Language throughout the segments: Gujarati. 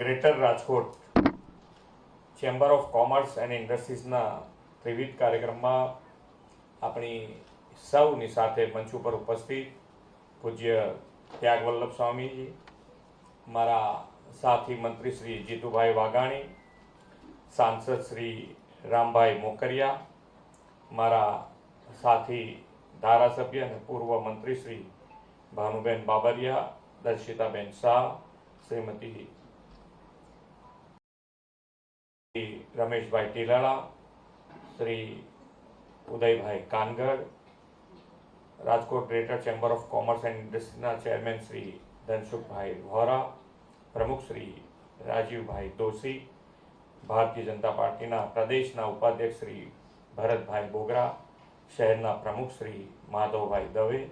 Greater Rajkot chamber of commerce and ઇન્ડસ્ટ્રીઝના ત્રિવિધ કાર્યક્રમમાં આપણી સૌની સાથે મંચ ઉપર ઉપસ્થિત પૂજ્ય ત્યાગવલ્લભ સ્વામીજી, મારા સાથી મંત્રી શ્રી જીતુભાઈ વાઘાણી, સાંસદ શ્રી રામભાઈ મોકરિયા, મારા સાથી ધારાસભ્ય અને પૂર્વ મંત્રી Shri Bhanuben Babariya, Darshitaben Shah, Shrimati Shri Rameshbhai Tilala Shri Udaybhai Kangad Rajkot greater chamber of commerce and ઇન્ડસ્ટ્રીના chairman Shri Dhansukhbhai Vora પ્રમુખ શ્રી રાજીવભાઈ દોશી ભારતીય જનતા પાર્ટીના પ્રદેશના ઉપાધ્યક્ષ શ્રી ભરતભાઈ બોગરા શહેરના પ્રમુખ શ્રી માધવભાઈ દવે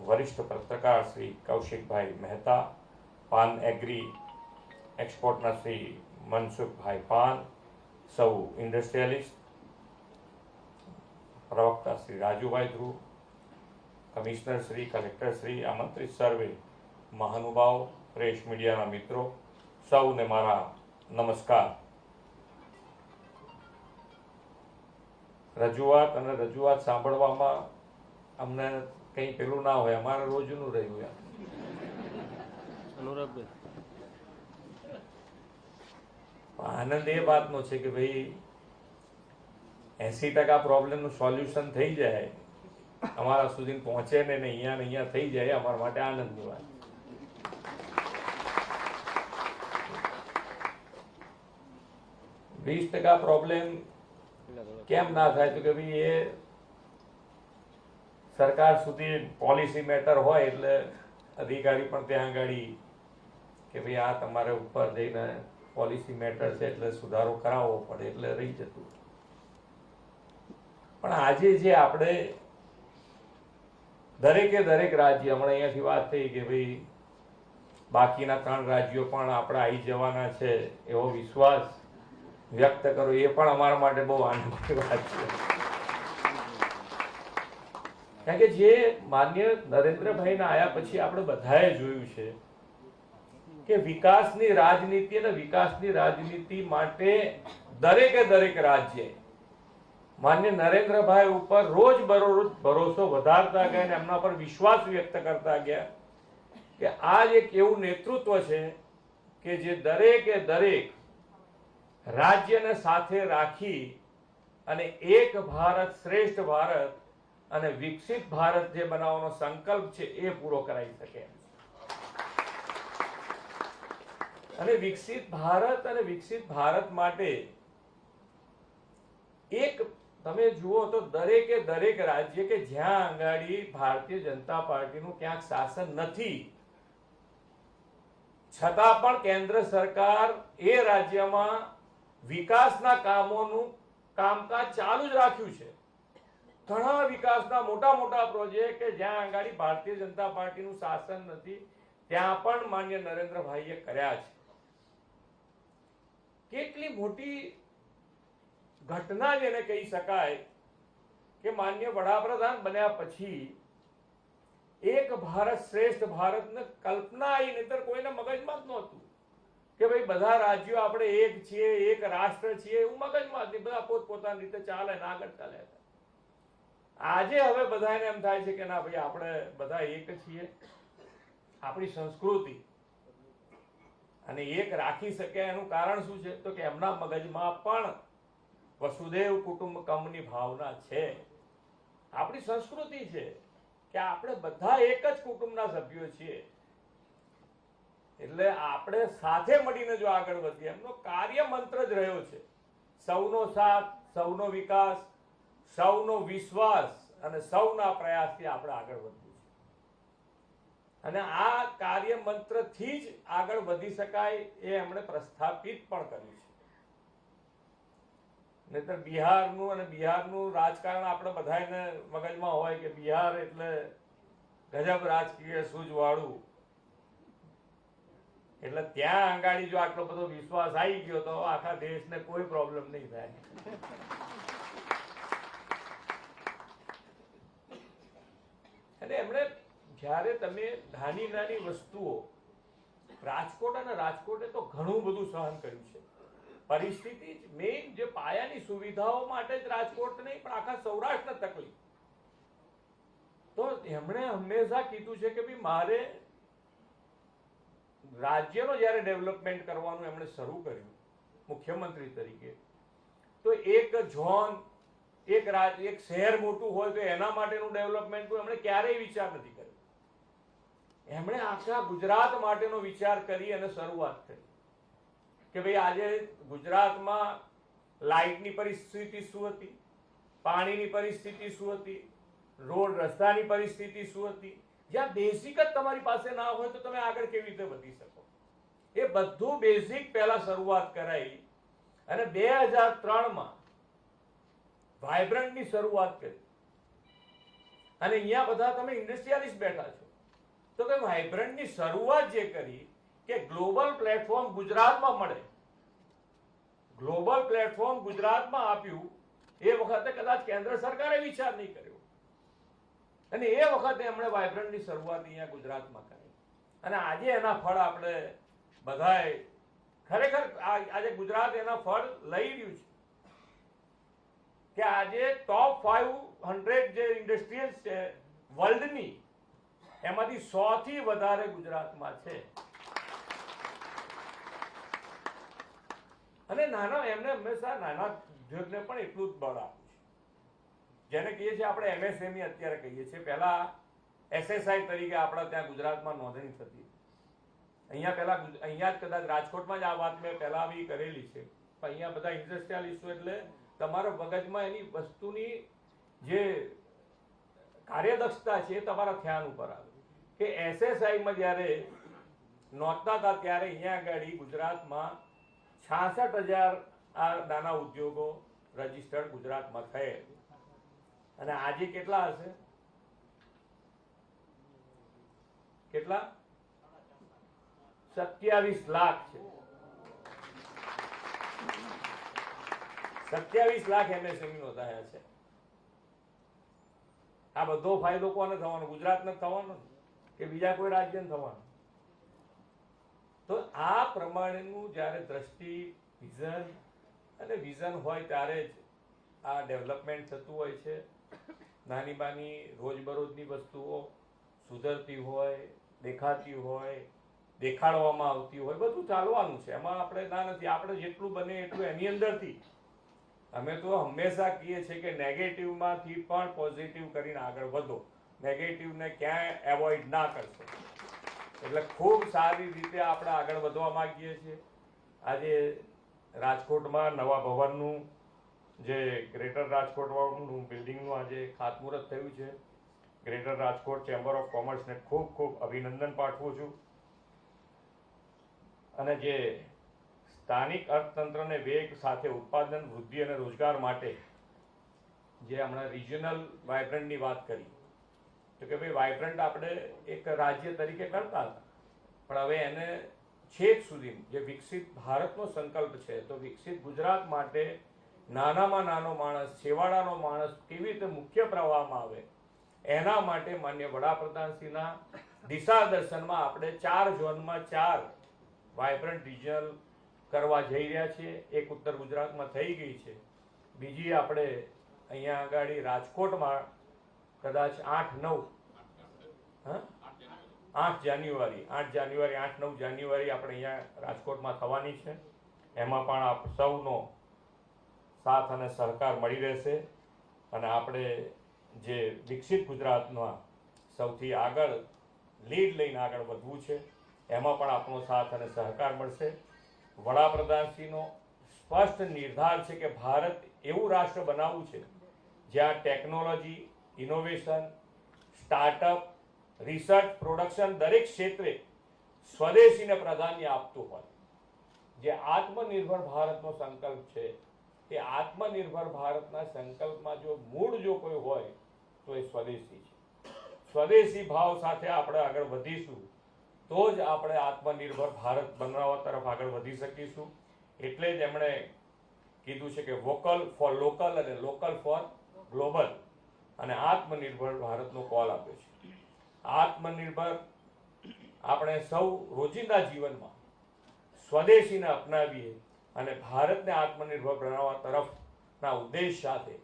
વરિષ્ઠ પત્રકાર શ્રી કૌશિકભાઈ મહેતા પાન એગ્રી એક્સપોર્ટના શ્રી મનસુખભાઈ પાલ સૌ ઇન્ડસ્ટ્રીયલિસ્ટ, પ્રવક્તા શ્રી રાજુભાઈ ધ્રુવ, કમિશનર શ્રી, કલેક્ટર શ્રી, આમંત્રિત સર્વે, મહાનુભાવ, પ્રેસ મીડિયાના મિત્રો, સૌને મારા નમસ્કાર. રજૂઆત અને રજૂઆત સાંભળવામાં અમને કંઈ પેલું ના હોય, અમારે રોજનું રહ્યું યાર. અનુરાગભાઈ. આનંદ એ વાતનો છે કે ભાઈ, એસી ટકા પ્રોબ્લેમનું સોલ્યુશન થઈ જાય, અમારા સુધી પહોંચે ને અહીંયા ને અહીંયા થઈ જાય, અમારા માટે આનંદની વાત. વીસ ટકા પ્રોબ્લેમ કેમ ના થાય? તો કે ભાઈ એ સરકાર સુધી પોલિસી મેટર હોય એટલે અધિકારી પણ ત્યાં આગળ કે ભાઈ આ તમારે ઉપર જઈને પોલિસી મેટર છે એટલે સુધારો કરાવવો પડે એટલે રહી જતું. પણ આજે જે આપણે દરેકે દરેક રાજ્ય, હમણાં અહીંયાથી વાત થઈ કે ભાઈ બાકીના ત્રણ રાજ્યો પણ આપણે આવી જવાના છે એવો વિશ્વાસ વ્યક્ત કરો, એ પણ અમારા માટે બહુ આનંદની વાત છે. કારણ કે જે માન્ય નરેન્દ્રભાઈના આયા પછી આપણે બધાએ જોયું છે કે વિકાસની રાજનીતિ અને વિકાસની રાજનીતિ માટે દરેકે દરેક રાજ્ય માન્ય નરેન્દ્રભાઈ ઉપર રોજ બરોજ ભરોસો વધારતા ગયા અને એમના પર વિશ્વાસ વ્યક્ત કરતા ગયા કે આ એક એવું નેતૃત્વ છે કે જે દરેકે દરેક રાજ્યને સાથે રાખી અને એક ભારત શ્રેષ્ઠ ભારત અને વિકસિત ભારત જે બનાવવાનો સંકલ્પ છે એ પૂરો કરાવી શકે એમ છે. અને વિકસિત ભારત અને વિકસિત ભારત માટે એક તમે જુઓ તો દરેકે દરેક રાજ્ય કે જ્યાં આંગાડી ભારતીય જનતા પાર્ટીનું ક્યાંક શાસન નથી, છતાં પણ કેન્દ્ર સરકાર એ રાજ્યમાં વિકાસના કામોનું કામકાજ ચાલુ જ રાખ્યું છે. ઘણા વિકાસના મોટા મોટા પ્રોજેક્ટ કે જ્યાં આંગાડી ભારતીય જનતા પાર્ટીનું શાસન નથી, ત્યાં પણ માન્ય નરેન્દ્રભાઈએ કર્યા છે. કેટલી મોટી ઘટના જેને કહી શકાય કે માન્ય વડાપ્રધાન બન્યા પછી એક ભારત શ્રેષ્ઠ ભારતને કલ્પના આવી નહીતર કોઈને મગજમાં જ નહોતું કે ભાઈ બધા રાજ્યો આપણે એક છીએ, એક રાષ્ટ્ર છીએ એવું મગજમાં જ નહીં. બધા પોતપોતાની રીતે ચાલે ને આગળ ચાલે. આજે હવે બધાને એમ થાય છે કે ના ભાઈ આપણે બધા એક છીએ. આપણી સંસ્કૃતિ અને એક રાખી શકે એનું કારણ શું છે? તો કે એમના મગજમાં પણ વસુદેવ કુટુંબકમની ભાવના છે. આપણી સંસ્કૃતિ છે કે આપણે બધા એક જ કુટુંબના સભ્યો છીએ. એટલે આપણે સાથે મળીને જો આગળ વધીએ, એમનો કાર્ય મંત્ર જ રહ્યો છે. સૌનો સાથ, સૌનો વિકાસ, સૌનો વિશ્વાસ અને સૌના પ્રયાસથી આપણે આગળ વધવું છે અને આ કાર્ય મંત્રથી જ આગળ વધી શકાય એ એમણે પ્રસ્થાપિત પણ કર્યું છે. નહીતર બિહારનું અને બિહારનું રાજકારણ આપણે બધાને મગજમાં હોય કે બિહાર એટલે ગજબ રાજકીય સૂઝવાળું. એટલે ત્યાં આંગાડી જો આટલો બધો વિશ્વાસ આવી ગયો તો આખા દેશને કોઈ પ્રોબ્લેમ નહીં થાય. અને એમણે જ્યારે તમે નાની નાની વસ્તુઓ, રાજકોટ અને રાજકોટે તો ઘણું બધું સહન કર્યું છે. પરિસ્થિતિ જ મેઇન જે પાયાની સુવિધાઓ માટે જ રાજકોટ નહીં પણ આખા સૌરાષ્ટ્ર તકલીફ. તો એમણે હંમેશા કીધું છે કે ભાઈ મારે રાજ્યનો જ્યારે ડેવલપમેન્ટ કરવાનું એમણે શરૂ કર્યું, મુખ્યમંત્રી તરીકે, તો એક ઝોન, એક રાજ, એક શહેર મોટું હોય તો એના માટેનું ડેવલપમેન્ટ એમણે ક્યારેય વિચાર નથી કર્યો. એમણે આખા ગુજરાત માટેનો વિચાર કરી અને શરૂઆત કરી. કે ભાઈ આજે ગુજરાતમાં લાઇટની પરિસ્થિતિ શું હતી? પાણીની પરિસ્થિતિ શું હતી? રોડ રસ્તાની પરિસ્થિતિ શું હતી? જ્યાં બેઝિક જ તમારી પાસે ના હોય તો તમે આગળ કેવી રીતે વધી શકો? એ બધું બેઝિક પહેલા શરૂઆત કરાઈ અને બે હજાર ત્રણમાં વાઇબ્રન્ટની શરૂઆત કરી. અને અહીંયા બધા તમે ઇન્ડસ્ટ્રીયાલિસ્ટ બેઠા છો. તો કે વાઇબ્રન્ટની શરૂઆત જે કરી કે ગ્લોબલ પ્લેટફોર્મ ગુજરાતમાં મળે. ગ્લોબલ પ્લેટફોર્મ ગુજરાતમાં આપ્યું, એ વખતે કદાચ કેન્દ્ર સરકારે વિચાર નહીં કર્યો. અને એ વખતે એમણે વાઇબ્રન્ટની શરૂઆત અહીંયા ગુજરાતમાં કરી. અને આજે એના ફળ આપણે બધાએ ખરેખર આજે ગુજરાત એના ફળ લઈ રહ્યું છે. કે આજે ટોપ ફાઈવ હંડ્રેડ જે ઇન્ડસ્ટ્રીયલ છે વર્લ્ડની એમાંથી સો થી વધારે ગુજરાતમાં છે. અને નાના, એમને હંમેશા નાના ઉદ્યોગને પણ એટલું જ બળ આપ્યું છે. જેને કહીએ છીએ આપણે એમએસએમઈ અત્યારે કહીએ છીએ. પહેલા એસએસઆઈ તરીકે આપણા ત્યાં ગુજરાતમાં નોંધણી થતી. અહીંયા પહેલા અહીંયા જ કદાચ રાજકોટમાં જ આ વાત મેં પહેલા બી કરેલી છે. પણ અહીંયા બધા ઇન્ડસ્ટ્રીયાલિસ્ટો એટલે તમારા મગજમાં એની વસ્તુની જે કાર્યદક્ષતા છે એ તમારા ધ્યાન ઉપર આવે. કે એસએસઆઈમાં જ્યારે નોંધતા હતા ત્યારે અહીંયા આગળ ગુજરાતમાં છાસઠ હજાર આ નાના ઉદ્યોગો રજીસ્ટર્ડ ગુજરાતમાં થયેલ. અને આજે કેટલા હશે? કેટલા? સત્યાવીસ લાખ છે. સત્યાવીસ લાખ એમએસએમઈ નોંધાયા છે. આ બધો ફાયદો કોને થવાનો? ગુજરાતને થવાનો ને? કે બીજા કોઈ રાજ્યને થવાનું. તો આ પ્રમાણેનું જ્યારે દ્રષ્ટિ, વિઝન અને વિઝન હોય ત્યારે જ આ ડેવલપમેન્ટ થતું હોય છે. નાની બાની રોજબરોજની વસ્તુઓ સુધરતી હોય, દેખાતી હોય, દેખાડવામાં આવતી હોય, બધું ચાલવાનું છે. એમાં આપણે ના નથી. આપણે જેટલું બને એટલું એની અંદરથી. અમે તો હંમેશા કહીએ છીએ કે નેગેટિવમાંથી પણ પોઝિટિવ કરીને આગળ વધો. નેગેટિવને ક્યાંય એવોઇડ ના કરશો એટલે ખૂબ સારી રીતે આપણે આગળ વધવા માગીએ છીએ. આજે રાજકોટમાં નવા ભવનનું જે ગ્રેટર રાજકોટનું બિલ્ડિંગનું આજે ખાતમુહૂર્ત થયું છે. ગ્રેટર રાજકોટ ચેમ્બર ઓફ કોમર્સને ખૂબ ખૂબ અભિનંદન પાઠવું છું. અને જે સ્થાનિક અર્થતંત્રને વેગ સાથે ઉત્પાદન, વૃદ્ધિ અને રોજગાર માટે જે હમણાં રિજનલ વાયબ્રન્ટની વાત કરી તો કે ભાઈ વાઇબ્રન્ટ આપણે એક રાજ્ય તરીકે કરતા હતા. પણ હવે એને છેક સુધી જે વિકસિત ભારતનો સંકલ્પ છે, તો વિકસિત ગુજરાત માટે નાનામાં નાનો માણસ, છેવાડાનો માણસ કેવી રીતે મુખ્ય પ્રવાહમાં આવે, એના માટે માન્ય વડાપ્રધાનશ્રીના દિશા દર્શનમાં આપણે ચાર ઝોનમાં ચાર વાઇબ્રન્ટ રિજનલ કરવા જઈ રહ્યા છીએ. એક ઉત્તર ગુજરાતમાં થઈ ગઈ છે. બીજી આપણે અહીંયા આગળ રાજકોટમાં કદાચ આઠ નવ આઠ જાન્યુઆરી. આઠ જાન્યુઆરી, આઠ, નવ જાન્યુઆરી આપણે અહીંયા રાજકોટમાં થવાની છે. એમાં પણ આપ સૌનો સાથ અને સહકાર મળી રહેશે. અને આપણે જે વિકસિત ગુજરાતમાં સૌથી આગળ લીડ લઈને આગળ વધવું છે, એમાં પણ આપણો સાથ અને સહકાર મળશે. વડાપ્રધાનશ્રીનો સ્પષ્ટ નિર્ધાર છે કે ભારત એવું રાષ્ટ્ર બનાવવું છે જ્યાં technology, innovation, startup research production દરેક ક્ષેત્રે સ્વદેશીને પ્રાધાન્ય આપતું હોય. જે આત્મનિર્ભર ભારતનો સંકલ્પ છે એ આત્મનિર્ભર ભારતના સંકલ્પમાં જો મૂળ જો કોઈ હોય, તો એ સ્વદેશી છે. સ્વદેશી ભાવ સાથે આપણે આગળ વધીશું, તો જ આપણે આત્મનિર્ભર ભારત બનાવવા તરફ આગળ વધી શકીશું. એટલે જ એમણે કીધું છે કે વોકલ ફોર લોકલ અને લોકલ ફોર ગ્લોબલ. અને આત્મનિર્ભર ભારતનો કોલ આપ્યો છે. આત્મનિર્ભર આપણે સૌ રોજિંદા જીવનમાં સ્વદેશીને અપનાવીએ અને ભારતને આત્મનિર્ભર બનાવવા તરફના ઉદ્દેશ સાથે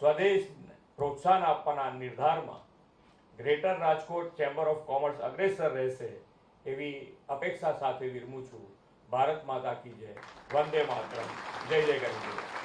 સ્વદેશને પ્રોત્સાહન આપવાના નિર્ધારમાં greater Rajkot chamber of commerce અગ્રેસર રહેશે એવી અપેક્ષા સાથે વિરમું છું. ભારત માતા કી જય. વંદે માતરમ. જય જય ગરવી